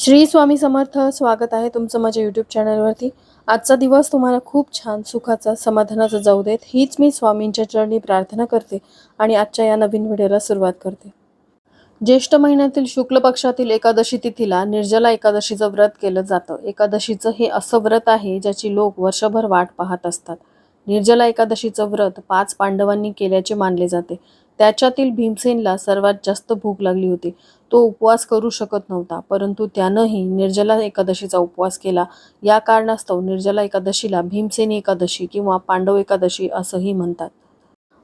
श्री स्वामी समर्थ स्वागत आहे तुमचं माझ्या यूट्यूब चॅनलवरती आजचा दिवस तुम्हाला खूप छान सुखाचा समाधानाचा जाऊ देत. हीच मी स्वामींच्या चरणी प्रार्थना करते आणि आजच्या या नवीन व्हिडिओला सुरुवात करते. ज्येष्ठ महिन्यातील शुक्ल पक्षातील एकादशी तिथीला निर्जला एकादशीचं व्रत केलं जातं. एकादशीचं हे असं व्रत आहे ज्याची लोक वर्षभर वाट पाहत असतात. निर्जला एकादशीचं व्रत पाच पांडवांनी केल्याचे मानले जाते. त्याच्यातील भीमसेनला सर्वात जास्त भूक लागली होती. तो उपवास करू शकत नव्हता. परंतु त्यानंही निर्जला एकादशीचा उपवास केला. या कारणास्तव निर्जला एकादशीला भीमसेनी एकादशी किंवा पांडव एकादशी असंही म्हणतात.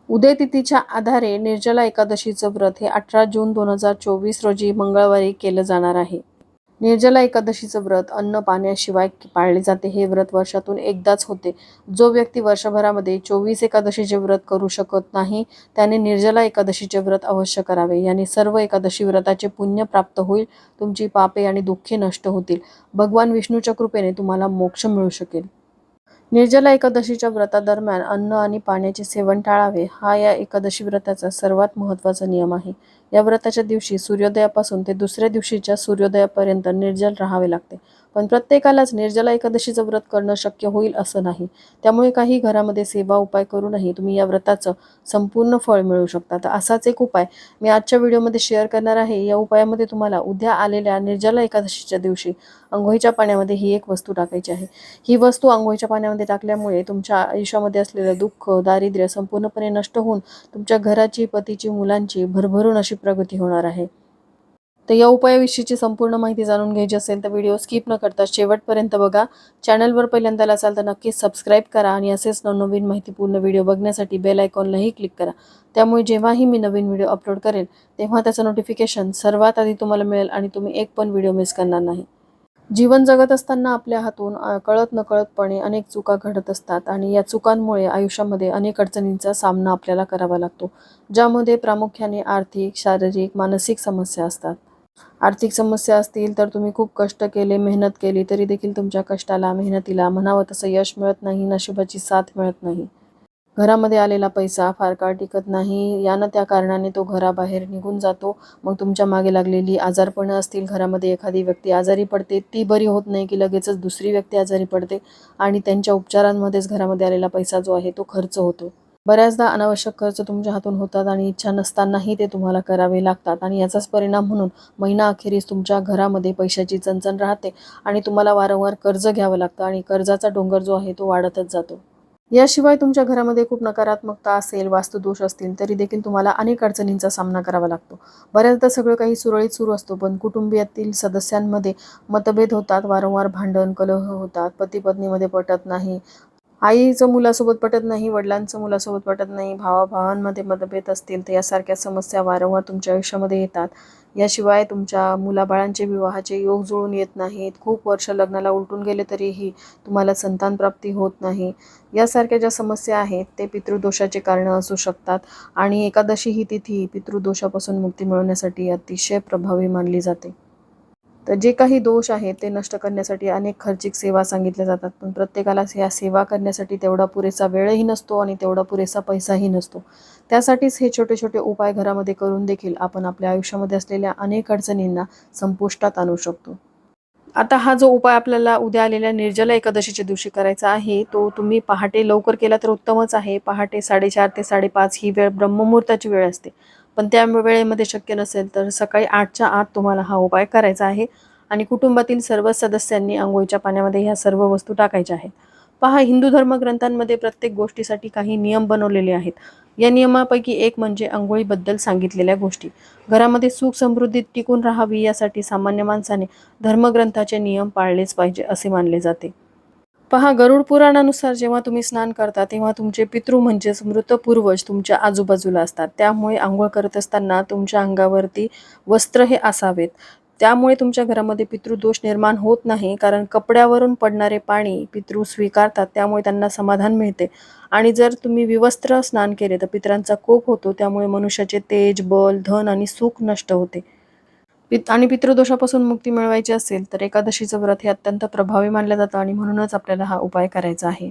उदयतिथीच्या आधारे निर्जला एकादशीचं व्रत हे अठरा जून दोन हजार चोवीस रोजी मंगळवारी केलं जाणार आहे. निर्जला एकादशीचं व्रत अन्न पाण्याशिवाय पाळले जाते. हे व्रत वर्षातून एकदाच होते. जो व्यक्ती वर्षभरामध्ये चोवीस एकादशीचे व्रत करू शकत नाही त्याने निर्जला एकादशीचे व्रत अवश्य करावे. याने सर्व एकादशी व्रताचे पुण्य प्राप्त होईल तुमची पापे आणि दुःखे नष्ट होतील. भगवान विष्णूच्या कृपेने तुम्हाला मोक्ष मिळू शकेल. निर्जला एकादशीच्या व्रतादरम्यान अन्न आणि पाण्याचे सेवन टाळावे हा या एकादशी व्रताचा सर्वात महत्त्वाचा नियम आहे. या व्रताच्या दिवशी सूर्योदयापासून ते दुसऱ्या दिवशीच्या सूर्योदयापर्यंत निर्जल राहावे लागते. पण प्रत्येकालाच निर्जला एकादशीचं व्रत करणं शक्य होईल असं नाही. त्यामुळे काही घरामध्ये सेवा उपाय करूनही तुम्ही या व्रताचं संपूर्ण फळ मिळू शकता. तर असाच एक उपाय मी आजच्या व्हिडिओमध्ये शेअर करणार आहे. या उपायामध्ये तुम्हाला उद्या आलेल्या निर्जला एकादशीच्या दिवशी आंघोळीच्या पाण्यामध्ये ही एक वस्तू टाकायची आहे. ही वस्तू आंघोळीच्या पाण्यामध्ये टाकल्यामुळे तुमच्या आयुष्यामध्ये असलेलं दुःख दारिद्र्य संपूर्णपणे नष्ट होऊन तुमच्या घराची पतीची मुलांची भरभरून अशी प्रगती होणार आहे. तर या उपायाविषयीची संपूर्ण माहिती जाणून घ्यायची असेल तर व्हिडिओ स्किप न करता शेवटपर्यंत बघा. चॅनलवर पहिल्यांदा असाल तर नक्कीच सबस्क्राईब करा आणि असेच नवनवीन माहितीपूर्ण व्हिडिओ बघण्यासाठी बेल आयकॉनलाही क्लिक करा. त्यामुळे जेव्हाही मी नवीन व्हिडिओ अपलोड करेल तेव्हा त्याचं नोटिफिकेशन सर्वात आधी तुम्हाला मिळेल आणि तुम्ही एक पण व्हिडिओ मिस करणार नाही. जीवन जगत असताना आपल्या हातून कळत नकळतपणे अनेक चुका घडत असतात आणि या चुकांमुळे आयुष्यामध्ये अनेक अडचणींचा सामना आपल्याला करावा लागतो ज्यामध्ये प्रामुख्याने आर्थिक शारीरिक मानसिक समस्या असतात. आर्थिक समस्या असतील तर तुम्ही खूप कष्ट केले मेहनत केली तरी देखील तुमच्या कष्टाला मेहनतीला म्हणावं तसं यश मिळत नाही नशिबाची साथ मिळत नाही. घरामध्ये आलेला पैसा फार काळ टिकत नाही. यानं त्या कारणाने तो घराबाहेर निघून जातो. मग तुमच्या मागे लागलेली आजारपणं असतील घरामध्ये एखादी व्यक्ती आजारी पडते ती बरी होत नाही की लगेचच दुसरी व्यक्ती आजारी पडते आणि त्यांच्या उपचारांमध्येच घरामध्ये आलेला पैसा जो आहे तो खर्च होतो. बऱ्याचदा अनावश्यक खर्च तुमच्या हातून होतात आणि इच्छा नसतानाही ते तुम्हाला करावे लागतात. आणि याचाच परिणाम म्हणून महिना अखेरीस तुमच्या घरामध्ये पैशाची चणचण राहते आणि तुम्हाला वारंवार कर्ज घ्यावं लागतं आणि कर्जाचा डोंगर जो आहे तो वाढतच जातो. याशिवाय तुमच्या घरामध्ये खूप नकारात्मकता असेल वास्तुदोष असतील तरी देखील तुम्हाला अनेक अडचणींचा सामना करावा लागतो. बऱ्याचदा सगळं काही सुरळीत सुरू असतो पण कुटुंबियातील सदस्यांमध्ये मतभेद होतात वारंवार भांडण कलह होतात पती पत्नीमध्ये पटत नाही आईचं मुलासोबत पटत नाही वडिलांचं मुलासोबत पटत नाही भावाभावांमध्ये मतभेद असतील तर यासारख्या समस्या वारंवार तुमच्या आयुष्यामध्ये येतात. याशिवाय तुमच्या मुलाबाळांचे विवाहाचे योग जुळून येत नाहीत. खूप वर्ष लग्नाला उलटून गेले तरीही तुम्हाला संतानप्राप्ती होत नाही. यासारख्या ज्या समस्या आहेत ते पितृदोषाचे कारणं असू शकतात आणि एकादशी ही तिथी पितृदोषापासून मुक्ती मिळवण्यासाठी अतिशय प्रभावी मानली जाते. तर जे काही दोष आहेत ते नष्ट करण्यासाठी अनेक खर्चिक सेवा सांगितल्या जातात. पण प्रत्येकालाच या सेवा करण्यासाठी तेवढा पुरेसा वेळही नसतो आणि तेवढा पुरेसा पैसाही नसतो. त्यासाठीच हे छोटे छोटे उपाय घरामध्ये करून देखील आपण आपल्या आयुष्यामध्ये असलेल्या अनेक अडचणींना संपुष्टात आणू शकतो. आता हा जो उपाय आपल्याला उद्या आलेल्या निर्जला एकादशीच्या दिवशी करायचा आहे तो तुम्ही पहाटे लवकर केला तर उत्तमच आहे. पहाटे साडेचार ते साडेपाच ही वेळ ब्रह्ममुहूर्ताची वेळ असते. पण त्या वेळेमध्ये शक्य नसेल तर सकाळी आठच्या आत तुम्हाला हा उपाय करायचा आहे. आणि कुटुंबातील सर्व सदस्यांनी आंघोळीच्या पाण्यामध्ये ह्या सर्व वस्तू टाकायच्या आहेत. पहा हिंदू धर्मग्रंथांमध्ये प्रत्येक गोष्टीसाठी काही नियम बनवलेले आहेत. या नियमापैकी एक म्हणजे आंघोळीबद्दल सांगितलेल्या गोष्टी. घरामध्ये सुख समृद्धी टिकून राहावी यासाठी सामान्य माणसाने धर्मग्रंथाचे नियम पाळलेच पाहिजे असे मानले जाते. पहा गरुड पुराणानुसार जेव्हा तुम्ही स्नान करता तेव्हा तुमचे पितृ म्हणजेच मृत पूर्वज तुमच्या आजूबाजूला असतात. त्यामुळे आंघोळ करत असताना तुमच्या अंगावरती वस्त्र हे असावेत. त्यामुळे तुमच्या घरामध्ये पितृदोष निर्माण होत नाही कारण कपड्यावरून पडणारे पाणी पितृ स्वीकारतात त्यामुळे त्यांना समाधान मिळते. आणि जर तुम्ही विवस्त्र स्नान केले तर पितरांचा कोप होतो त्यामुळे मनुष्याचे तेज बल धन आणि सुख नष्ट होते. पित आणि पितृदोषापासून मुक्ती मिळवायची असेल तर एकादशीचं व्रत हे अत्यंत प्रभावी मानलं जातं आणि म्हणूनच आपल्याला हा उपाय करायचा आहे.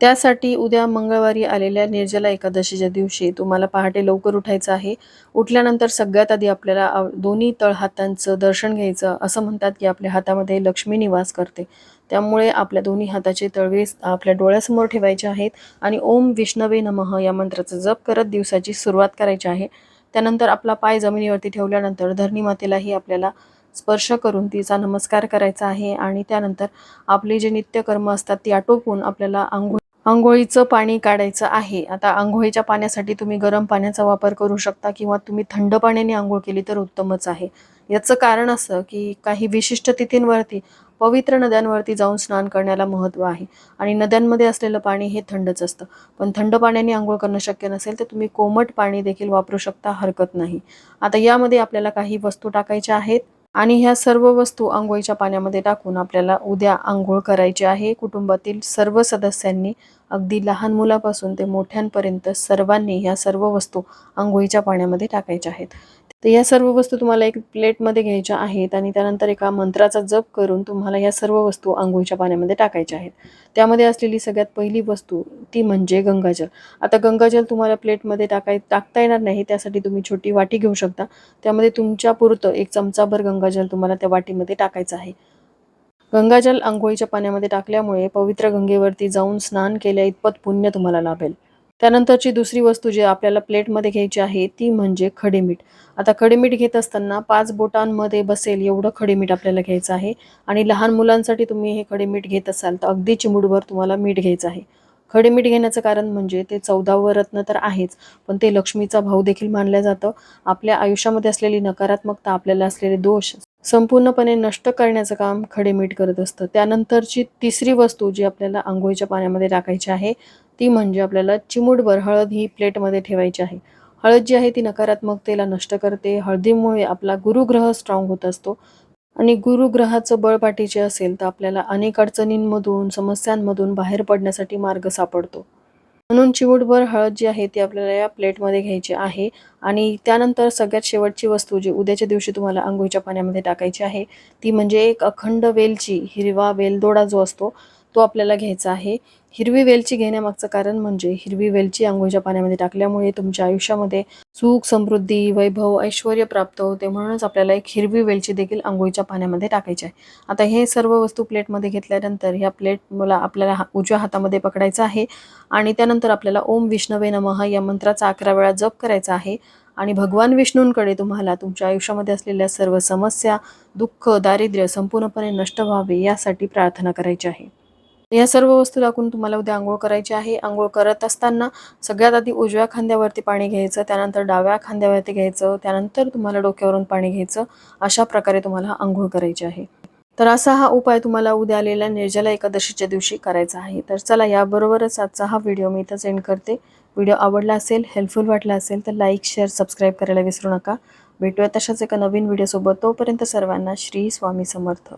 त्यासाठी उद्या मंगळवारी आलेल्या निर्जला एकादशीच्या दिवशी तुम्हाला पहाटे लवकर उठायचं आहे. उठल्यानंतर सगळ्यात आधी आपल्याला दोन्ही तळ हातांचं दर्शन घ्यायचं असं म्हणतात की आपल्या हातामध्ये लक्ष्मी निवास करते. त्यामुळे आपल्या दोन्ही हाताचे तळवे आपल्या डोळ्यासमोर ठेवायचे आहेत आणि ओम विष्णवे नमः या मंत्राचा जप करत दिवसाची सुरुवात करायची आहे. त्यानंतर आपला पाय जमिनीवरती ठेवल्यानंतर धरणी मातेलाही आपल्याला स्पर्श करून तिचा नमस्कार करायचा आहे आणि त्यानंतर आपले जे नित्यकर्म असतात ती आटोपून आपल्याला आंघोळ आंघोळीचं पाणी काढायचं आहे. आता आंघोळीच्या पाण्यासाठी तुम्ही गरम पाण्याचा वापर करू शकता किंवा तुम्ही थंड पाण्याने आंघोळ केली तर उत्तमच आहे. याचं कारण असं की काही विशिष्ट तिथींवरती पवित्र नद्यांवरती जाऊन स्नान करण्याला महत्त्व आहे. आणि नद्यांमध्ये असलेलं पाणी हे थंडच असतं. पण थंड पाण्याने आंघोळ करणं शक्य नसेल तर तुम्ही कोमट पाणी देखील वापरू शकता हरकत नाही. आता यामध्ये आपल्याला काही वस्तू टाकायच्या आहेत. आणि ह्या सर्व वस्तू आंघोळीच्या पाण्यामध्ये टाकून आपल्याला उद्या आंघोळ करायची आहे. कुटुंबातील सर्व सदस्यांनी अगदी लहान मुलापासून ते मोठ्यांपर्यंत सर्वांनी ह्या सर्व वस्तू आंघोळीच्या पाण्यामध्ये टाकायच्या आहेत. तर या सर्व वस्तू तुम्हाला एक प्लेटमध्ये घ्यायच्या आहेत आणि त्यानंतर एका मंत्राचा जप करून तुम्हाला या सर्व वस्तू आंघोळीच्या पाण्यामध्ये टाकायच्या आहेत. त्यामध्ये असलेली सगळ्यात पहिली वस्तू ती म्हणजे गंगाजल. आता गंगाजल तुम्हाला प्लेटमध्ये टाकाय टाकता येणार नाही त्यासाठी तुम्ही छोटी वाटी घेऊ शकता. त्यामध्ये तुमच्या पुरतं एक चमचाभर गंगाजल तुम्हाला त्या वाटीमध्ये टाकायचं आहे. गंगाजल आंघोळीच्या पाण्यामध्ये टाकल्यामुळे पवित्र गंगेवरती जाऊन स्नान केल्या इतपत पुण्य तुम्हाला लाभेल. त्यानंतरची दुसरी वस्तू जी आपल्याला प्लेटमध्ये घ्यायची आहे ती म्हणजे खडेमीठ. आता खडेमीठ घेत असताना पाच बोटांमध्ये बसेल एवढं खडेमीठ आपल्याला घ्यायचं आहे आणि लहान मुलांसाठी तुम्ही हे खडेमीठ घेत असाल तर अगदी चिमुडभर तुम्हाला मीठ घ्यायचं आहे. खडेमीठ घेण्याचं कारण म्हणजे ते चौदावं रत्न तर आहेच पण ते लक्ष्मीचा भाऊ देखील मानलं जातं. आपल्या आयुष्यामध्ये असलेली नकारात्मकता आपल्याला असलेले दोष संपूर्णपणे नष्ट करण्याचं काम खडेमीठ करत असतं. त्यानंतरची तिसरी वस्तू जी आपल्याला आंघोळीच्या पाण्यामध्ये टाकायची आहे ती म्हणजे आपल्याला चिमूटभर हळद ही प्लेटमध्ये ठेवायची आहे. हळद जी आहे ती नकारात्मकतेला नष्ट करते. हळदीमुळे आपला गुरुग्रह स्ट्रॉंग होत असतो. आणि गुरुग्रहाचं बळ पाठीचे असेल तर आपल्याला अनेक अडचणींमधून समस्यांमधून बाहेर पडण्यासाठी मार्ग सापडतो. म्हणून चिमूटभर हळद जी आहे ती आपल्याला या प्लेटमध्ये घ्यायची आहे. आणि त्यानंतर सगळ्यात शेवटची वस्तू जी उद्याच्या दिवशी तुम्हाला आंघोळीच्या पाण्यामध्ये टाकायची आहे ती म्हणजे एक अखंड वेलची हिरवा वेलदोडा जो असतो तो आपल्याला घ्यायचा आहे. हिरवी वेलची घेण्यामागचं कारण म्हणजे हिरवी वेलची आंघोळीच्या पाण्यामध्ये टाकल्यामुळे तुमच्या आयुष्यामध्ये सुख समृद्धी वैभव ऐश्वर प्राप्त होते म्हणूनच आपल्याला एक हिरवी वेलची देखील आंघोळीच्या पाण्यामध्ये टाकायची आहे. आता हे सर्व वस्तू प्लेटमध्ये घेतल्यानंतर ह्या प्लेट मला आपल्याला हा- उजव्या हातामध्ये पकडायचं आहे आणि त्यानंतर आपल्याला ओम विष्णवे नमः या मंत्राचा अकरा वेळा जप करायचा आहे आणि भगवान विष्णूंकडे तुम्हाला तुमच्या आयुष्यामध्ये असलेल्या सर्व समस्या दुःख दारिद्र्य संपूर्णपणे नष्ट व्हावे यासाठी प्रार्थना करायची आहे. या सर्व वस्तू टाकून तुम्हाला उद्या आंघोळ करायची आहे. आंघोळ करत असताना सगळ्यात आधी उजव्या खांद्यावरती पाणी घ्यायचं त्यानंतर डाव्या खांद्यावरती घ्यायचं त्यानंतर तुम्हाला डोक्यावरून पाणी घ्यायचं. अशा प्रकारे तुम्हाला आंघोळ करायची आहे. तर असा हा उपाय तुम्हाला उद्या आलेल्या निर्जला एकादशीच्या दिवशी करायचा आहे. तर चला याबरोबरच आजचा हा व्हिडिओ मी इथं सेंड करते. व्हिडिओ आवडला असेल हेल्पफुल वाटला असेल तर लाईक शेअर सबस्क्राईब करायला विसरू नका. भेटूया तशाच एका नवीन व्हिडिओसोबत तोपर्यंत सर्वांना श्री स्वामी समर्थ.